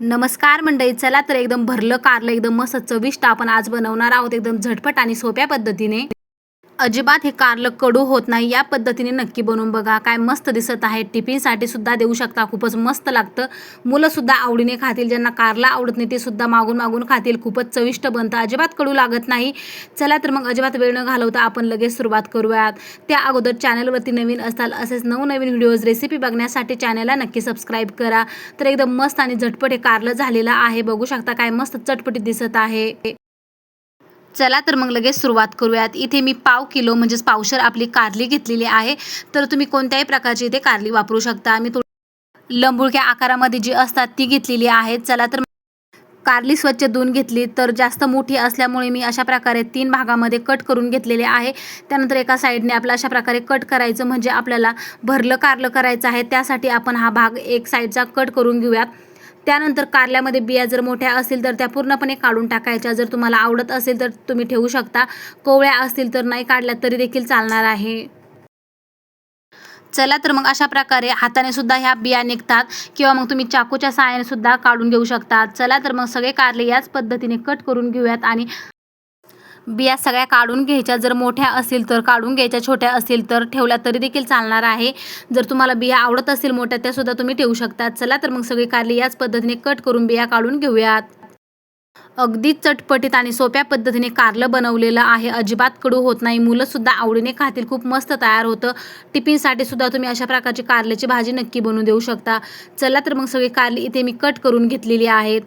नमस्कार मंडळी चला तर एकदम भरलं कारलं एकदम मस्त चविष्ट आपण आज बनवणार आहोत एकदम झटपट आणि सोप्या पद्धतीने. अजिबात हे कारलं कडू होत नाही. या पद्धतीने नक्की बनवून बघा. काय मस्त दिसत आहे. टिफिनसाठी सुद्धा देऊ शकता. खूपच मस्त लागतं. मुलंसुद्धा आवडीने खातील. ज्यांना कारला आवडत नाही ते सुद्धा मागून मागून खातील. खूपच चविष्ट बनतं. अजिबात कडू लागत नाही. चला तर मग अजिबात वेळ न घालवता आपण लगेच सुरुवात करूयात. त्या अगोदर चॅनलवरती नवीन असताल असेच नवनवीन व्हिडिओज रेसिपी बघण्यासाठी चॅनलला नक्की सबस्क्राईब करा. तर एकदम मस्त आणि झटपट हे कारलं झालेलं आहे. बघू शकता काय मस्त चटपटीत दिसत आहे. चला तर मग लगेच सुरुवात करूयात. इथे मी पाव किलो म्हणजेच पावशर आपली कारली घेतलेली आहे. तर तुम्ही कोणत्याही प्रकारची इथे कारली वापरू शकता. मी लंबुळक्या आकारामध्ये जी असतात ती घेतलेली आहे चला तर कारली स्वच्छ धुवून घेतली. तर जास्त मोठी असल्यामुळे मी अशा प्रकारे तीन भागामध्ये कट करून घेतलेले आहे. त्यानंतर एका साईडने आपलं अशा प्रकारे कट करायचं म्हणजे आपल्याला भरलं कारलं करायचं आहे. त्यासाठी आपण हा भाग एक साईडचा कट करून घेऊयात. त्यानंतर कारल्यामध्ये बिया जर मोठ्या असतील तर त्या पूर्णपणे काढून टाकायच्या. जर तुम्हाला आवडत असेल तर तुम्ही ठेवू शकता. कोवळ्या असतील तर नाही काढल्या तरी देखील चालणार आहे. चला तर मग अशा प्रकारे हाताने सुद्धा ह्या बिया निघतात किंवा मग तुम्ही चाकूच्या सहाय्याने सुद्धा काढून घेऊ शकता. चला तर मग सगळे कारले याच पद्धतीने कट करून घेऊयात आणि बिया सगळ्या काढून घ्यायच्या. जर मोठ्या असतील तर काढून घ्यायच्या छोट्या असतील तर ठेवल्या तरी देखील चालणार आहे. जर तुम्हाला बिया आवडत असतील मोठ्या त्यासुद्धा तुम्ही ठेवू शकता. चला तर मग सगळी कारली याच पद्धतीने कट करून बिया काढून घेऊयात. अगदी चटपटीत आणि सोप्या पद्धतीने कारलं बनवलेलं आहे. अजिबात कडू होत नाही. मुलंसुद्धा आवडीने खातील. खूप मस्त तयार होतं. टिफिनसाठी सुद्धा तुम्ही अशा प्रकारची कारल्याची भाजी नक्की बनवून देऊ शकता. चला तर मग सगळी कारली इथे मी कट करून घेतलेली आहेत.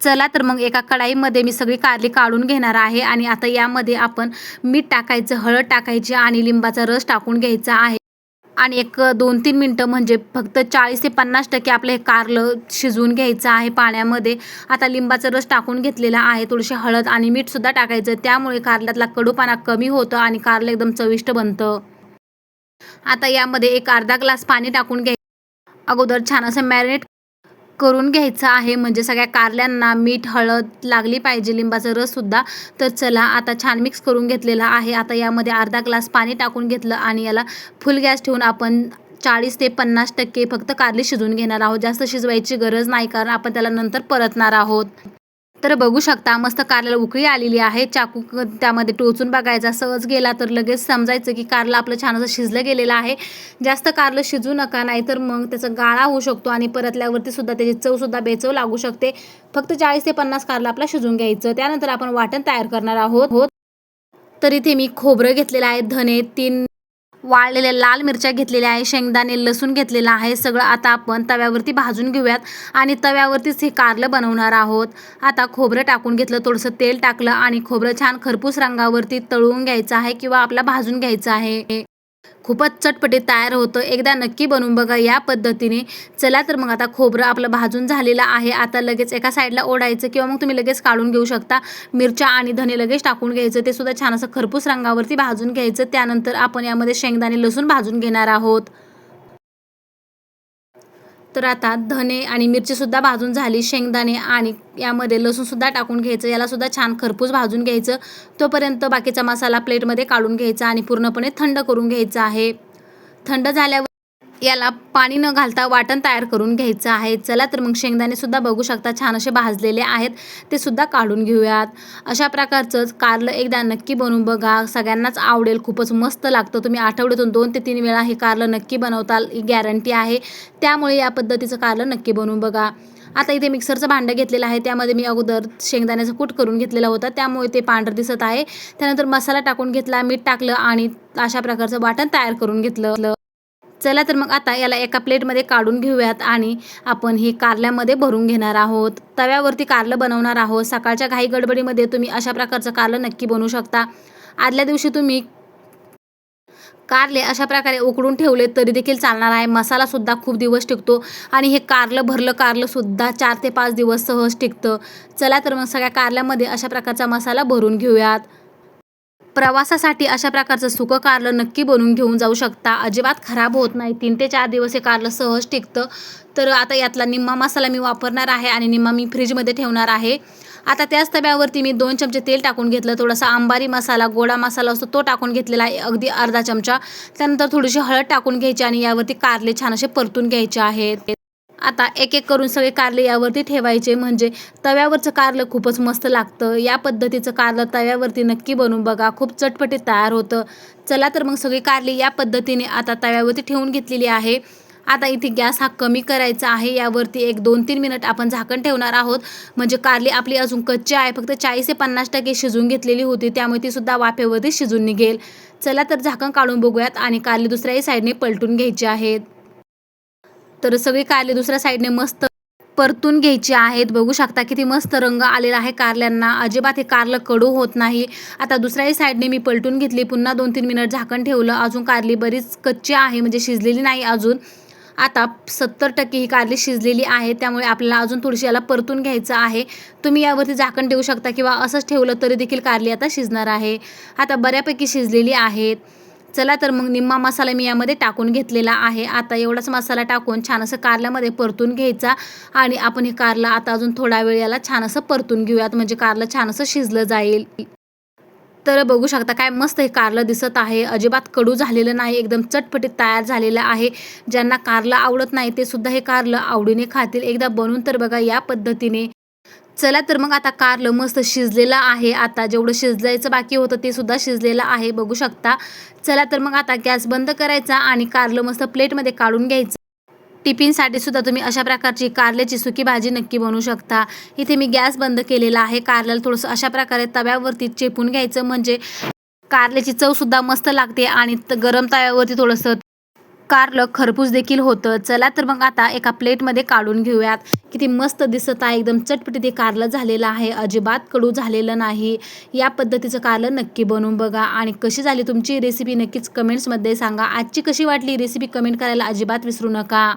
चला तर मग एका कढाईमध्ये मी सगळी कारली काढून घेणार आहे. आणि आता यामध्ये आपण मीठ टाकायचं हळद टाकायची आणि लिंबाचा रस टाकून घ्यायचा आहे. आणि एक दोन तीन मिनटं म्हणजे फक्त चाळीस ते पन्नास टक्के आपलं हे कारलं शिजवून घ्यायचं आहे पाण्यामध्ये. आता लिंबाचा रस टाकून घेतलेला आहे. थोडीशी हळद आणि मीठसुद्धा टाकायचं. त्यामुळे कारल्यातला कडूपाना कमी होतं आणि कारलं एकदम चविष्ट बनतं. आता यामध्ये एक अर्धा ग्लास पाणी टाकून घ्यायचं. अगोदर छान असं मॅरिनेट करून घ्यायचं आहे. म्हणजे सगळ्या कारल्यांना मीठ हळद लागली पाहिजे लिंबाचा रससुद्धा तर चला आता छान मिक्स करून घेतलेला आहे. आता यामध्ये अर्धा ग्लास पाणी टाकून घेतलं आणि याला फुल गॅस ठेवून आपण चाळीस ते पन्नास टक्के फक्त कारली शिजवून घेणार आहोत. जास्त शिजवायची गरज नाही कारण आपण त्याला नंतर परतणार आहोत. तर बघू शकता मस्त कारल्याला उकळी आलेली आहे. चाकू क- त्यामध्ये टोचून बघायचा सहज गेला तर लगेच समजायचं की कारलं आपलं छान असं शिजलं गेलेलं आहे. जास्त कारलं शिजू नका नाहीतर मग त्याचा गाळा होऊ शकतो आणि परतल्यावरती सुद्धा त्याची चवसुद्धा बेचव लागू शकते. फक्त चाळीस ते पन्नास कारलं आपला शिजून घ्यायचं. त्यानंतर आपण वाटण तयार करणार आहोत. होत तर इथे मी खोबरं घेतलेलं आहे धने तीन वाळलेल्या लाल मिरच्या घेतलेल्या आहे शेंगदाणे लसूण घेतलेला आहे. सगळं आता आपण तव्यावरती भाजून घेऊयात आणि तव्यावरतीच हे कारलं बनवणार आहोत. आता खोबरं टाकून घेतलं थोडंसं तेल टाकलं आणि खोबरं छान खरपूस रंगावरती तळून घ्यायचं आहे किंवा आपला भाजून घ्यायचं आहे. खूपच चटपटीत तयार होतं. एकदा नक्की बनवून बघा या पद्धतीने. चला तर मग आता खोबरं आपलं भाजून झालेलं आहे. आता लगेच एका साईडला ओढायचं किंवा मग तुम्ही लगेच काढून घेऊ शकता. मिरच्या आणि धने लगेच टाकून घ्यायचं. ते सुद्धा छान असं खरपूस रंगावरती भाजून घ्यायचं. त्यानंतर आपण यामध्ये शेंगदाणे लसूण भाजून घेणार आहोत. तर आता धने आणि मिरचीसुद्धा भाजून झाली शेंगदाणे आणि यामध्ये लसूणसुद्धा टाकून घ्यायचं. यालासुद्धा छान खरपूस भाजून घ्यायचं. तोपर्यंत बाकीचा मसाला प्लेटमध्ये काढून घ्यायचा आणि पूर्णपणे थंड करून घ्यायचा आहे. थंड झाल्यावर याला पाणी न घालता वाटण तयार करून घ्यायचं आहे. चला तर मग शेंगदाणे सुद्धा बघू शकता. छान असे भाजलेले आहेत. ते सुद्धा काढून घेऊयात. अशा प्रकारचंच कारलं एकदा नक्की बनवून बघा. सगळ्यांनाच आवडेल. खूपच मस्त लागतं. तुम्ही आठवड्यातून दोन ते तीन वेळा हे कारलं नक्की बनवताल. ही गॅरंटी आहे. त्यामुळे या पद्धतीचं कारलं नक्की बनवून बघा. आता इथे मिक्सरचं भांडं घेतलेलं आहे. त्यामध्ये मी अगोदर शेंगदाण्याचं कूट करून घेतलेला होता. त्यामुळे ते पांढरं दिसत आहे. त्यानंतर मसाला टाकून घेतला मीठ टाकलं आणि अशा प्रकारचं वाटण तयार करून घेतलं. चला तर मग आता याला एका प्लेटमध्ये काढून घेऊयात आणि आपण हे कारल्यामध्ये भरून घेणार आहोत. तव्यावरती कारलं बनवणार आहोत. सकाळच्या घाई गडबडीमध्ये तुम्ही अशा प्रकारचं कारलं नक्की बनवू शकता. आदल्या दिवशी तुम्ही कारले अशा प्रकारे उकडून ठेवले तरी देखील चालणार आहे. मसालासुद्धा खूप दिवस टिकतो आणि हे कारलं भरलं कारलंसुद्धा चार ते पाच दिवस सहज टिकतं. चला तर मग सगळ्या कारल्यामध्ये अशा प्रकारचा मसाला भरून घेऊयात. प्रवासासाठी अशा प्रकारचं सुकं कारलं नक्की बनवून घेऊन जाऊ शकता. अजिबात खराब होत नाही. तीन ते चार दिवस हे कारलं सहज टिकतं. तर आता यातला निम्मा मसाला मी वापरणार आहे आणि निम्मा मी फ्रीजमध्ये ठेवणार आहे. आता त्याच तव्यावरती मी दोन चमचे तेल टाकून घेतलं. थोडासा आंबारी मसाला गोडा मसाला असतो तो टाकून घेतलेला आहे. अगदी अर्धा चमचा. त्यानंतर थोडीशी हळद टाकून घ्यायची आणि यावरती कारले छान असे परतून घ्यायचे आहेत. आता एक एक करून सगळे कारले यावरती ठेवायचे. म्हणजे तव्यावरचं कारलं खूपच मस्त लागतं. या पद्धतीचं कारलं तव्यावरती नक्की बनवून बघा. खूप चटपटीत तयार होतं. चला तर मग सगळी कारली या पद्धतीने आता तव्यावरती ठेवून घेतलेली आहे. आता इथे गॅस हा कमी करायचा आहे. यावरती एक दोन तीन मिनिट आपण झाकण ठेवणार आहोत. म्हणजे कारली आपली अजून कच्ची आहे. फक्त चाळीस ते पन्नास टक्के शिजून घेतलेली होती. त्यामुळे ती सुद्धा वाफेवरती शिजून निघेल. चला तर झाकण काढून बघूयात आणि कारली दुसऱ्याही साईडने पलटून घ्यायची आहेत तर सगळी कारली दुसऱ्या साईडने मस्त परतून घ्यायची आहेत. बघू शकता किती मस्त रंग आलेला आहे कारल्यांना. अजिबात हे कारलं कडू होत नाही. आता दुसऱ्याही साईडने मी पलटून घेतली. पुन्हा दोन तीन मिनिट झाकण ठेवलं. अजून कारली बरीच कच्ची आहे म्हणजे शिजलेली नाही अजून. आता सत्तर टक्के ही कारली शिजलेली आहे. त्यामुळे आपल्याला अजून थोडीशी याला परतून घ्यायचं आहे. तुम्ही यावरती झाकण देऊ शकता किंवा असंच ठेवलं तरी देखील कारली आता शिजणार आहे. आता बऱ्यापैकी शिजलेली आहेत. चला तर मग निम्मा मसाला मी यामध्ये टाकून घेतलेला आहे. आता एवढाच मसाला टाकून छान असं कारल्यामध्ये परतून घ्यायचा आणि आपण हे कारलं आता अजून थोडा वेळ याला छान असं परतून घेऊयात. म्हणजे कारलं छान असं शिजलं जाईल. तर बघू शकता काय मस्त हे कारलं दिसत आहे. अजिबात कडू झालेलं नाही एकदम चटपटीत तयार झालेलं आहे. ज्यांना कारलं आवडत नाही ते सुद्धा हे कारलं आवडीने खातील. एकदा बनवून तर बघा या पद्धतीने. चला तर मग आता कारलं मस्त शिजलेलं आहे. आता जेवढं शिजलायचं बाकी होतं ते सुद्धा शिजलेलं आहे. बघू शकता. चला तर मग आता गॅस बंद करायचा आणि कारलं मस्त प्लेटमध्ये काढून घ्यायचं. टिफिनसाठी सुद्धा तुम्ही अशा प्रकारची कारल्याची सुकी भाजी नक्की बनवू शकता. इथे मी गॅस बंद केलेला आहे. कारल्याला थोडंसं अशा प्रकारे तव्यावरती चेपून घ्यायचं. म्हणजे कारल्याची चवसुद्धा मस्त लागते आणि त- गरम तव्यावरती थोडंसं कारलं खरपूस देखील होतं. चला तर मग आता एका प्लेटमध्ये काढून घेऊयात. किती मस्त दिसत आहे. एकदम चटपटी ते कारलं झालेलं आहे. अजिबात कडू झालेलं नाही. या पद्धतीचं कारलं नक्की बनवून बघा. आणि कशी झाली तुमची रेसिपी नक्कीच कमेंट्समध्ये सांगा. आजची कशी वाटली रेसिपी कमेंट करायला अजिबात विसरू नका.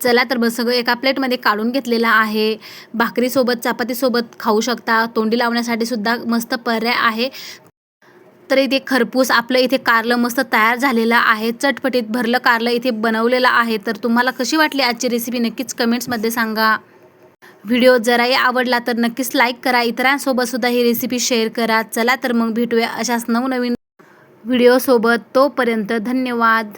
चला तर बस सगळं एका प्लेटमध्ये काढून घेतलेलं आहे. भाकरीसोबत चपातीसोबत खाऊ शकता. तोंडी लावण्यासाठी सुद्धा मस्त पर्याय आहे. तर इथे खरपूस आपलं इथे कारलं मस्त तयार झालेलं आहे. चटपटीत भरलं कारलं इथे बनवलेलं आहे. तर तुम्हाला कशी वाटली आजची रेसिपी नक्कीच कमेंट्समध्ये सांगा. व्हिडिओ जराही आवडला तर नक्कीच लाईक करा. इतरांसोबतसुद्धा ही रेसिपी शेअर करा. चला तर मग भेटूया अशाच नवनवीन व्हिडिओसोबत. तोपर्यंत धन्यवाद.